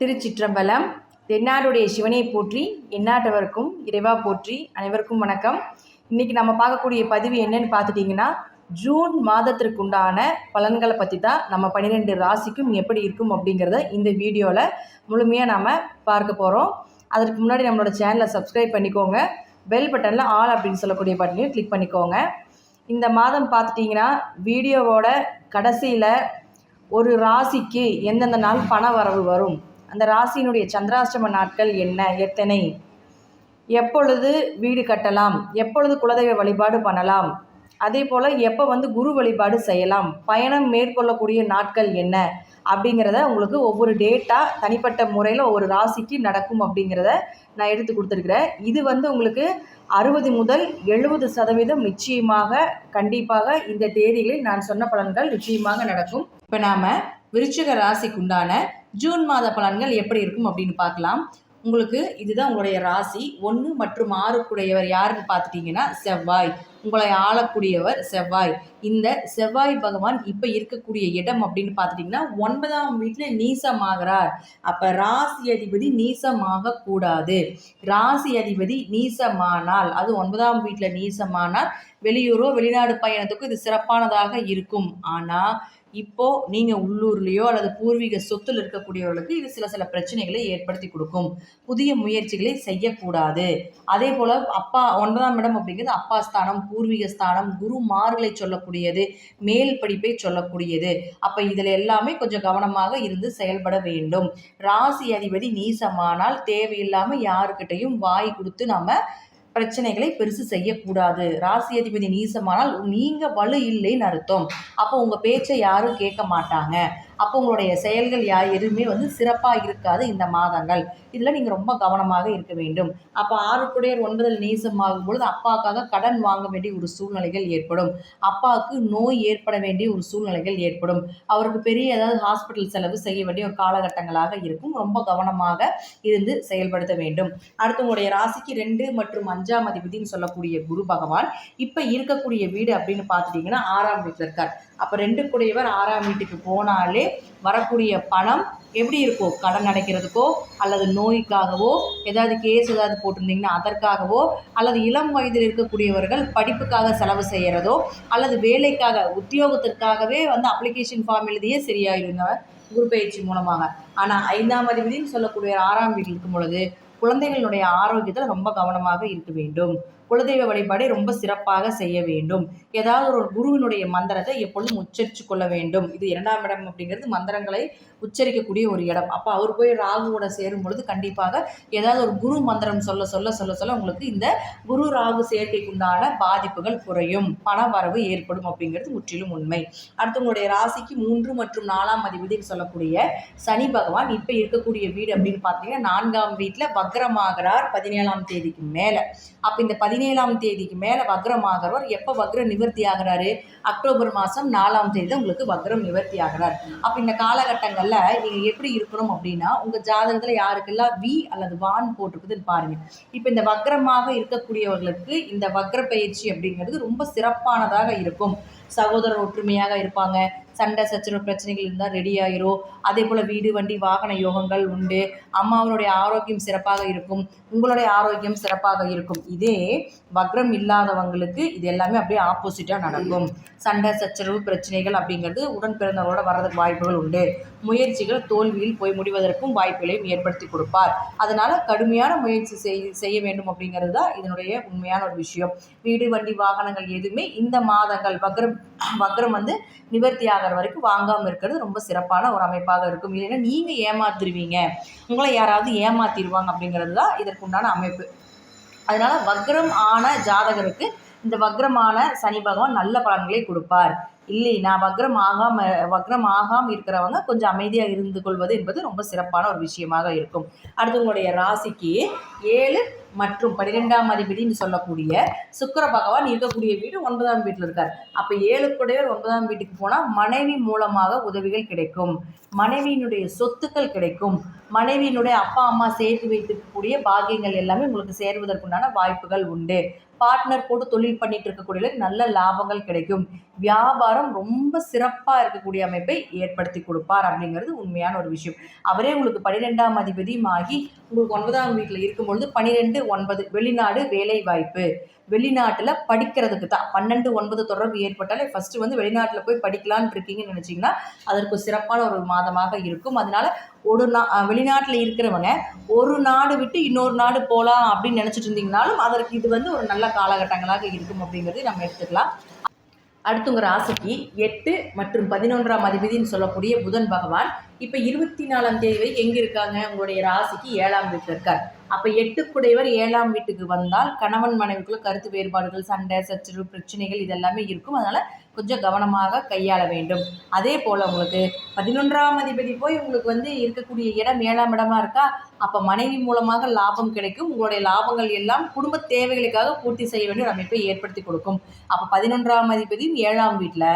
திருச்சிற்றம்பலம் தென்னாடுடைய சிவனை போற்றி எந்நாட்டவருக்கும் இறைவா போற்றி அனைவருக்கும் வணக்கம். இன்றைக்கி நம்ம பார்க்கக்கூடிய பதிவு என்னன்னு பார்த்துட்டிங்கன்னா ஜூன் மாதத்திற்குண்டான பலன்களை பற்றி தான் நம்ம பன்னிரெண்டு ராசிக்கும் எப்படி இருக்கும் அப்படிங்கிறத இந்த வீடியோவில் முழுமையாக நாம் பார்க்க போகிறோம் அதற்கு முன்னாடி நம்மளோட சேனலை சப்ஸ்கிரைப் பண்ணிக்கோங்க. பெல் பட்டனில் ஆல் அப்படின்னு சொல்லக்கூடிய பட்டனையும் கிளிக் பண்ணிக்கோங்க. இந்த மாதம் பார்த்துட்டிங்கன்னா வீடியோவோட கடைசியில் ஒரு ராசிக்கு எந்தெந்த நாள் பண வரவு வரும்? அந்த ராசியினுடைய சந்திராஷ்டம நாட்கள் என்ன? எத்தனை? எப்பொழுது வீடு கட்டலாம்? எப்பொழுது குலதெய்வ வழிபாடு பண்ணலாம்? அதே போல் எப்போ வந்து குரு வழிபாடு செய்யலாம்? பயணம் மேற்கொள்ளக்கூடிய நாட்கள் என்ன? அப்படிங்கிறத உங்களுக்கு ஒவ்வொரு டேட்டாக தனிப்பட்ட முறையில் ஒவ்வொரு ராசிக்கு நடக்கும் அப்படிங்கிறத நான் எடுத்து கொடுத்துருக்குறேன். இது வந்து உங்களுக்கு அறுபது முதல் எழுபது சதவீதம் நிச்சயமாக கண்டிப்பாக இந்த தேதிகளில் நான் சொன்ன பலன்கள் நிச்சயமாக நடக்கும். இப்போ நாம் விருச்சிக ராசிக்கு உண்டான ஜூன் மாத பலன்கள் எப்படி இருக்கும் அப்படின்னு பார்க்கலாம். உங்களுக்கு இதுதான் உங்களுடைய ராசி. ஒன்று மற்றும் ஆறுக்குடையவர் யாருன்னு பார்த்துட்டிங்கன்னா செவ்வாய். உங்களை ஆளக்கூடியவர் செவ்வாய். இந்த செவ்வாய் பகவான் இப்போ இருக்கக்கூடிய இடம் அப்படின்னு பார்த்துட்டிங்கன்னா ஒன்பதாம் வீட்டில் நீசமாகிறார். அப்போ ராசி அதிபதி நீசமாக கூடாது. ராசி அதிபதி நீசமானால் அது ஒன்பதாம் வீட்டில் நீசமானால் வெளியூரோ வெளிநாடு பயணத்துக்கும் இது சிறப்பானதாக இருக்கும். ஆனால் இப்போது நீங்கள் உள்ளூர்லேயோ அல்லது பூர்வீக சொத்தில் இருக்கக்கூடியவர்களுக்கு இது சில சில பிரச்சனைகளை ஏற்படுத்தி கொடுக்கும். புதிய முயற்சிகளை செய்யக்கூடாது. அதே போல் அப்பா ஒன்பதாம் இடம் அப்படிங்கிறது அப்பா ஸ்தானம் பூர்வீக ஸ்தானம் குருமார்களை சொல்லக்கூடியது மேல் படிப்பை சொல்லக்கூடியது. அப்போ இதில் எல்லாமே கொஞ்சம் கவனமாக இருந்து செயல்பட வேண்டும். ராசி அதிபதி நீசமானால் தேவையில்லாமல் யாருக்கிட்டையும் வாய் கொடுத்து நம்ம பிரச்சனைகளை பெருசு செய்யக்கூடாது. ராசி அதிபதி நீசமானால் நீங்கள் வலு இல்லைன்னு அர்த்தம். அப்போ உங்கள் பேச்சை யாரும் கேட்க மாட்டாங்க. அப்போ உங்களுடைய செயல்கள் யா எதுவுமே வந்து சிறப்பாக இருக்காது இந்த மாதங்கள். இதில் நீங்கள் ரொம்ப கவனமாக இருக்க வேண்டும். அப்போ ஆறுக்குடையர் ஒன்பதில் நேசமாகும் பொழுது அப்பாவுக்காக கடன் வாங்க வேண்டிய ஒரு சூழ்நிலைகள் ஏற்படும். அப்பாவுக்கு நோய் ஏற்பட வேண்டிய ஒரு சூழ்நிலைகள் ஏற்படும். அவருக்கு பெரிய ஏதாவது ஹாஸ்பிட்டல் செலவு செய்ய வேண்டிய ஒரு காலகட்டங்களாக இருக்கும். ரொம்ப கவனமாக இருந்து செயல்படுத்த வேண்டும். அடுத்து உங்களுடைய ராசிக்கு ரெண்டு மற்றும் அஞ்சாம் அதிபதினு சொல்லக்கூடிய குரு பகவான் இப்போ இருக்கக்கூடிய வீடு அப்படின்னு பார்த்துட்டிங்கன்னா ஆறாம் வீட்டில் இருக்கார். அப்போ ரெண்டு கூடியவர் ஆறாம் வீட்டுக்கு போனாலே வரக்கூடிய பணம் எப்படி இருக்கும் கடன் அடைக்கிறதுக்கோ அல்லது நோய்க்காகவோ ஏதாவது கேஸ் ஏதாவது போட்டிருந்தீங்கன்னா அதற்காகவோ அல்லது இளம் வயதில் இருக்கக்கூடியவர்கள் படிப்புக்காக செலவு செய்கிறதோ அல்லது வேலைக்காக உத்தியோகத்திற்காகவே வந்து அப்ளிகேஷன் ஃபார்ம் எழுதியே சரியாயிருங்க. குரு பயிற்சி மூலமாக. ஆனால் ஐந்தாம் அதிபதினு சொல்லக்கூடிய ஆறாம் வீட்டில் இருக்கும் பொழுது குழந்தைகளுடைய ஆரோக்கியத்தில் ரொம்ப கவனமாக இருக்க வேண்டும். குலதெய்வ வழிபாடை ரொம்ப சிறப்பாக செய்ய வேண்டும். ஏதாவது ஒரு குருவினுடைய மந்திரத்தை எப்பொழுதும் உச்சரித்து கொள்ள வேண்டும். இது இரண்டாம் இடம் அப்படிங்கிறது மந்திரங்களை உச்சரிக்கக்கூடிய ஒரு இடம். அப்போ அவர் போய் ராகுவோட சேரும் பொழுது கண்டிப்பாக ஏதாவது ஒரு குரு மந்திரம் சொல்ல சொல்ல சொல்ல சொல்ல உங்களுக்கு இந்த குரு ராகு சேர்க்கைக்குண்டான பாதிப்புகள் குறையும். பண வரவு ஏற்படும் அப்படிங்கிறது முற்றிலும் உண்மை. அடுத்து உங்களுடைய ராசிக்கு மூன்று மற்றும் நாலாம் அதிபதினு சொல்லக்கூடிய சனி பகவான் இப்போ இருக்கக்கூடிய வீடு அப்படின்னு பார்த்தீங்கன்னா நான்காம் வீட்டில் வக்ரமாகிறார் பதினேழாம் தேதிக்கு மேலே. அப்போ இந்த பதினேழாம் தேதிக்கு மேலே வக்ரமாகிறவர். எப்போ வக்ர நிவர்த்தி ஆகிறாரு அக்டோபர் மாதம் நாலாம் தேதி தான் உங்களுக்கு வக்ரம் நிவர்த்தி ஆகிறார் அப்போ இந்த காலகட்டங்களில் நீங்கள் எப்படி இருக்கணும் அப்படின்னா உங்கள் ஜாதகத்தில் யாருக்கெல்லாம் வி அல்லது வான் போட்டிருக்குதுன்னு பாருங்கள் இப்போ இந்த வக்ரமாக இருக்கக்கூடியவர்களுக்கு இந்த வக்ர பயிற்சி அப்படிங்கிறது ரொம்ப சிறப்பானதாக இருக்கும். சகோதரர் ஒற்றுமையாக இருப்பாங்க. சண்டை சச்சரவு பிரச்சனைகள் இருந்தால் ரெடி ஆயிரும். அதே போல் வீடு வண்டி வாகன யோகங்கள் உண்டு. அம்மாவனுடைய ஆரோக்கியம் சிறப்பாக இருக்கும். உங்களுடைய ஆரோக்கியம் சிறப்பாக இருக்கும். இதே வக்ரம் இல்லாதவங்களுக்கு இது எல்லாமே அப்படியே ஆப்போசிட்டாக நடக்கும். சண்டை சச்சரவு பிரச்சனைகள் அப்படிங்கிறது உடன் பிறந்தவரோட வர்றதுக்கு வாய்ப்புகள் உண்டு. முயற்சிகள் தோல்வியில் போய் முடிவதற்கும் வாய்ப்புகளையும் ஏற்படுத்தி கொடுப்பார். அதனால் கடுமையான முயற்சி செய் செய்ய வேண்டும் அப்படிங்கிறது தான் இதனுடைய உண்மையான ஒரு விஷயம். வீடு வண்டி வாகனங்கள் எதுவுமே இந்த மாதங்கள் வக்ரம் வக்ரம் வந்து நிவர்த்தி ஆகிற வரைக்கும் வாங்காமல் இருக்கிறது ரொம்ப சிறப்பான ஒரு அமைப்பாக இருக்கும். இல்லைன்னா நீங்கள் ஏமாத்திருவீங்க. உங்களை யாராவது ஏமாத்திடுவாங்க அப்படிங்கிறது தான் இதற்குண்டான அமைப்பு. அதனால் வக்ரம் ஆன ஜாதகருக்கு இந்த வக்ரமான சனி பகவான் நல்ல பலன்களை கொடுப்பார். இல்லை நான் வக்ரம் ஆகாமல் வக்ரம் ஆகாமல் இருக்கிறவங்க கொஞ்சம் அமைதியாக இருந்து கொள்வது என்பது ரொம்ப சிறப்பான ஒரு விஷயமாக இருக்கும். அடுத்து உங்களுடைய ராசிக்கு ஏழு மற்றும் பன்னிரெண்டாம் அதிபதினு சொல்லக்கூடிய சுக்கர பகவான் இருக்கக்கூடிய வீடு ஒன்பதாம் வீட்டில் இருக்கார். அப்போ ஏழு ஏழுக்குடையவர் ஒன்பதாம் வீட்டுக்கு போனால் மனைவி மூலமாக உதவிகள் கிடைக்கும். மனைவியினுடைய சொத்துக்கள் கிடைக்கும். மனைவியினுடைய அப்பா அம்மா சேர்த்து வைத்திருக்கக்கூடிய பாகியங்கள் எல்லாமே உங்களுக்கு சேருவதற்குண்டான வாய்ப்புகள் உண்டு. பார்ட்னர் போட்டு தொழில் பண்ணிட்டு இருக்கக்கூடிய நல்ல லாபங்கள் கிடைக்கும். வியாபாரம் ரொம்ப சிறப்பாக இருக்கக்கூடிய அமைப்பை ஏற்படுத்தி கொடுப்பார் அப்படிங்கிறது உண்மையான ஒரு விஷயம். அவரே உங்களுக்கு பன்னிரெண்டாம் அதிபதியும் ஆகி உங்களுக்கு ஒன்பதாம் வீட்டில் இருக்கும்பொழுது பன்னிரெண்டு ஒன்பது வெளிநாடு வேலை வாய்ப்பு. வெளிநாட்டில் படிக்கிறதுக்கு தான். பன்னெண்டு ஒன்பது தொடர்பு ஏற்பட்டாலே ஃபஸ்ட்டு வந்து வெளிநாட்டில் போய் படிக்கலான்னு இருக்கீங்கன்னு நினச்சிங்கன்னா அதற்கு சிறப்பான ஒரு மாதமாக இருக்கும். அதனால ஒரு நா வெளிநாட்டில் இருக்கிறவங்க ஒரு நாடு விட்டு இன்னொரு நாடு போகலாம் அப்படின்னு நினச்சிட்டு இருந்தீங்கனாலும் அதற்கு இது வந்து ஒரு நல்ல காலகட்டங்களாக இருக்கும் அப்படிங்கிறது நம்ம எடுத்துக்கலாம். அடுத்துங்க ராசிக்கு எட்டு மற்றும் பதினொன்றாம் அதிபதினு சொல்லக்கூடிய புதன் பகவான். இப்போ இருபத்தி நாலாம் தேதி வரை எங்கே இருக்காங்க? உங்களுடைய ராசிக்கு ஏழாம் வீட்டில் இருக்கார். அப்போ எட்டுக்குடையவர் ஏழாம் வீட்டுக்கு வந்தால் கணவன் மனைவிக்குள்ள கருத்து வேறுபாடுகள் சண்டை சச்சரவு பிரச்சனைகள் இதெல்லாமே இருக்கும். அதனால் கொஞ்சம் கவனமாக கையாள வேண்டும். அதே போல் உங்களுக்கு பதினொன்றாம் அதிபதி போய் உங்களுக்கு வந்து இருக்கக்கூடிய இடம் ஏழாம் இடமா இருக்கா? அப்போ மனைவி மூலமாக லாபம் கிடைக்கும். உங்களுடைய லாபங்கள் எல்லாம் குடும்ப தேவைகளுக்காக பூர்த்தி செய்ய வேண்டிய ஒரு அமைப்பை ஏற்படுத்தி கொடுக்கும். அப்போ பதினொன்றாம் அதிபதியும் ஏழாம் வீட்டில்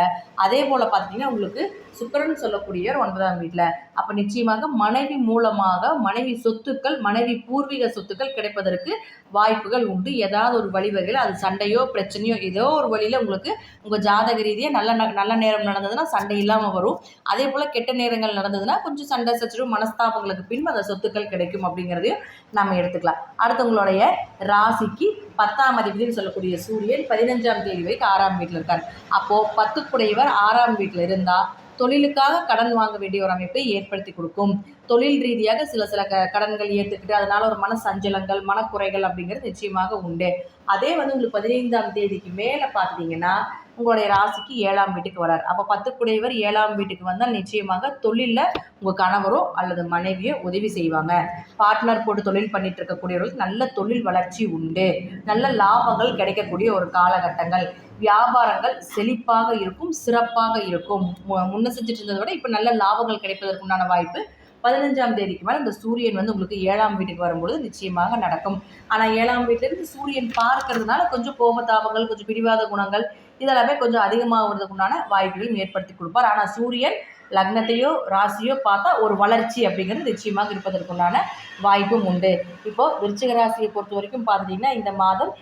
அதே போல் பார்த்தீங்கன்னா உங்களுக்கு சுக்கரன் சொல்லக்கூடியவர் ஒன்பதாம் வீட்டில் அப்போ நிச்சயமாக மனைவி மூலமாக மனைவி சொத்துக்கள் மனைவி பூர்வீக சொத்துக்கள் கிடைப்பதற்கு வாய்ப்புகள் உண்டு. ஏதாவது ஒரு வழிவகையில் அது சண்டையோ பிரச்சனையோ ஏதோ ஒரு வழியில் உங்களுக்கு உங்கள் ஜாதக ரீதியாக நல்ல ந நல்ல நேரம் நடந்ததுன்னா சண்டை இல்லாமல் வரும். அதே போல் கெட்ட நேரங்கள் நடந்ததுன்னா கொஞ்சம் சண்டை சச்சரவு மனஸ்தாபங்களுக்கு பின்பு அந்த சொத்துக்கள் கிடைக்கும் அப்படிங்கிறதையும் நம்ம எடுத்துக்கலாம். அடுத்தவங்களுடைய ராசிக்கு பத்தாம் அதிபதினு சொல்லக்கூடிய சூரியன் பதினஞ்சாம் தேதி வரைக்கும் ஆறாம் வீட்டில் இருக்கார். அப்போது பத்துக்குடையவர் ஆறாம் வீட்டில் இருந்தால் தொழிலுக்காக கடன் வாங்க வேண்டிய ஒரு அமைப்பை ஏற்படுத்தி கொடுக்கும். தொழில் ரீதியாக சில சில க கடன்கள் ஏற்றுக்கிட்டு அதனால் ஒரு மன சஞ்சலங்கள் மனக்குறைகள் அப்படிங்கிறது நிச்சயமாக உண்டு. அதே வந்து உங்களுக்கு பதினைந்தாம் தேதிக்கு மேலே பார்த்தீங்கன்னா உங்களுடைய ராசிக்கு ஏழாம் வீட்டுக்கு வரார். அப்போ பத்துக்குடையவர் ஏழாம் வீட்டுக்கு வந்தால் நிச்சயமாக தொழிலில் உங்கள் கணவரோ அல்லது மனைவியோ உதவி செய்வாங்க. பார்ட்னர் போட்டு தொழில் பண்ணிட்டு இருக்கக்கூடியவர்களுக்கு நல்ல தொழில் வளர்ச்சி உண்டு. நல்ல லாபங்கள் கிடைக்கக்கூடிய ஒரு காலகட்டங்கள். வியாபாரங்கள் செழிப்பாக இருக்கும் சிறப்பாக இருக்கும். முன்ன செஞ்சுட்டு இருந்ததை விட இப்போ நல்ல லாபங்கள் கிடைப்பதற்குண்டான வாய்ப்பு பதினஞ்சாம் தேதிக்கு மேலே இந்த சூரியன் வந்து உங்களுக்கு ஏழாம் வீட்டுக்கு வரும்பொழுது நிச்சயமாக நடக்கும். ஆனால் ஏழாம் வீட்டிலேருந்து சூரியன் பார்க்கறதுனால கொஞ்சம் கோபதாபங்கள் கொஞ்சம் பிடிவாத குணங்கள் இதெல்லாமே கொஞ்சம் அதிகமாகிறதுக்குண்டான வாய்ப்புகளும் ஏற்படுத்தி கொடுப்பார். ஆனால் சூரியன் லக்னத்தையோ ராசியோ பார்த்தா ஒரு வளர்ச்சி அப்படிங்கிறது நிச்சயமாக இருப்பதற்குண்டான வாய்ப்பும் உண்டு. இப்போது விருச்சிக ராசியை பொறுத்த வரைக்கும் பார்த்துட்டிங்கன்னா இந்த மாதம்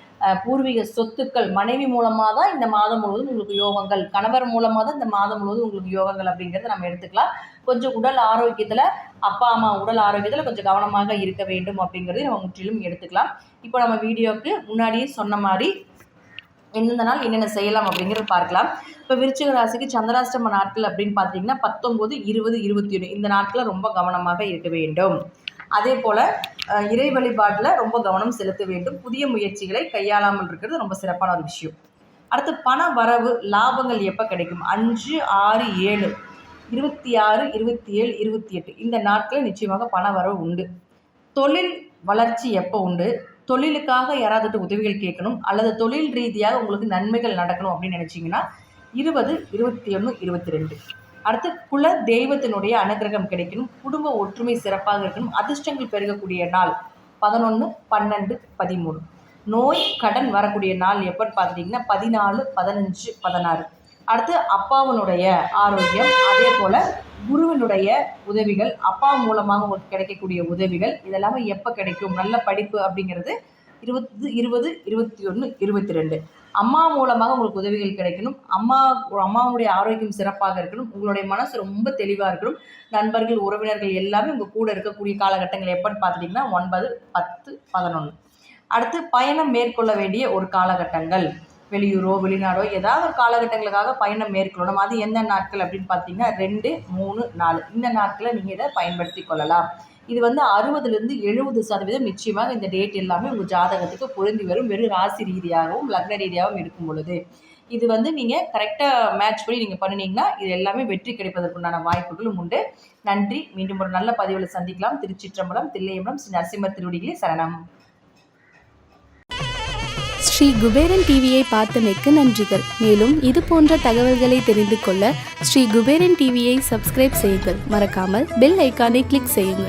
பூர்வீக சொத்துக்கள் மனைவி மூலமாக தான் இந்த மாதம் முழுவதும் உங்களுக்கு யோகங்கள் கணவர் மூலமாக தான் இந்த மாதம் முழுவதும் உங்களுக்கு யோகங்கள் அப்படிங்கிறத நம்ம எடுத்துக்கலாம். கொஞ்சம் உடல் ஆரோக்கியத்தில் அப்பா அம்மா உடல் ஆரோக்கியத்தில் கொஞ்சம் கவனமாக இருக்க வேண்டும் அப்படிங்கிறதையும் நம்ம முற்றிலும் எடுத்துக்கலாம். இப்போ நம்ம வீடியோவுக்கு முன்னாடியே சொன்ன மாதிரி எந்தெந்த நாள் என்னென்ன செய்யலாம் அப்படிங்கிறத பார்க்கலாம். இப்போ விருச்சிக ராசிக்கு சந்திராஷ்டம நாட்கள் அப்படின்னு பார்த்தீங்கன்னா பத்தொம்போது இருபது இருபத்தி ஒன்று இந்த நாட்களில் ரொம்ப கவனமாக இருக்க வேண்டும். அதே போல் இறை வழிபாட்டில் ரொம்ப கவனம் செலுத்த வேண்டும். புதிய முயற்சிகளை கையாளாமல் இருக்கிறது ரொம்ப சிறப்பான ஒரு விஷயம். அடுத்து பண வரவு லாபங்கள் எப்போ கிடைக்கும்? அஞ்சு ஆறு ஏழு. இருபத்தி ஆறு இருபத்தி ஏழு இருபத்தி எட்டு இந்த நாட்களில் நிச்சயமாக பண வரவு உண்டு. தொழில் வளர்ச்சி எப்போ உண்டு? தொழிலுக்காக யாராவது உதவிகள் கேட்கணும்? அல்லது தொழில் ரீதியாக உங்களுக்கு நன்மைகள் நடக்கணும் அப்படின்னு நினச்சிங்கன்னா இருபது இருபத்தி ஒன்று இருபத்தி ரெண்டு அடுத்து குல தெய்வத்தினுடைய அனுகிரகம் கிடைக்கணும் குடும்ப ஒற்றுமை சிறப்பாக இருக்கணும் அதிர்ஷ்டங்கள் பெருகக்கூடிய நாள் பதினொன்று பன்னெண்டு பதிமூணு. நோய் கடன் வரக்கூடிய நாள் எப்போன்னு பார்த்துட்டிங்கன்னா பதினாலு பதினஞ்சு பதினாறு. அடுத்து அப்பாவனுடைய ஆரோக்கியம் அதே போல் குருவினுடைய உதவிகள் அப்பா மூலமாக உங்களுக்கு கிடைக்கக்கூடிய உதவிகள் இதெல்லாமே எப்போ கிடைக்கும் நல்ல படிப்பு அப்படிங்கிறது இருபது இருபது இருபத்தி ஒன்று இருபத்தி ரெண்டு. அம்மா மூலமாக உங்களுக்கு உதவிகள் கிடைக்கணும். அம்மா அம்மாவுடைய ஆரோக்கியம் சிறப்பாக இருக்கணும். உங்களுடைய மனசு ரொம்ப தெளிவாக இருக்கணும். நண்பர்கள் உறவினர்கள் எல்லாமே உங்கள் கூட இருக்கக்கூடிய காலகட்டங்கள் எப்போன்னு பார்த்துட்டிங்கன்னா ஒன்பது பத்து பதினொன்று அடுத்து பயணம் மேற்கொள்ள வேண்டிய ஒரு காலகட்டங்கள். வெளியூரோ வெளிநாடோ ஏதாவது ஒரு காலகட்டங்களுக்காக பயணம் மேற்கொள்ளணும். அது எந்த நாட்கள் அப்படின்னு பார்த்தீங்கன்னா ரெண்டு மூணு நாலு. இந்த நாட்களை நீங்கள் இதை பயன்படுத்தி கொள்ளலாம். இது வந்து அறுபதுலேருந்து எழுபது சதவீதம் நிச்சயமாக இந்த டேட் எல்லாமே உங்கள் ஜாதகத்துக்கு பொருந்தி வரும். வெறும் ராசி ரீதியாகவும் லக்ன ரீதியாகவும் இருக்கும் பொழுது. இது வந்து நீங்கள் கரெக்டாக மேட்ச் பண்ணி நீங்கள் பண்ணினீங்கன்னா இது எல்லாமே வெற்றி கிடைப்பதற்குண்டான வாய்ப்புகளும் உண்டு. நன்றி. மீண்டும் ஒரு நல்ல பதிவில் சந்திக்கலாம். திருச்சிற்றம்பலம் தில்லையம்பலம் ஸ்ரீ நரசிம்மர் திருவடிகளே சரணம். ஸ்ரீ குபேரன் டிவியை பார்த்தமைக்கு நன்றிகள். மேலும் இது போன்ற தகவல்களை தெரிந்து கொள்ள ஸ்ரீ குபேரன் டிவியை சப்ஸ்கிரைப் செய்யுங்கள். மறக்காமல் பெல் ஐக்கானை கிளிக் செய்யுங்கள்.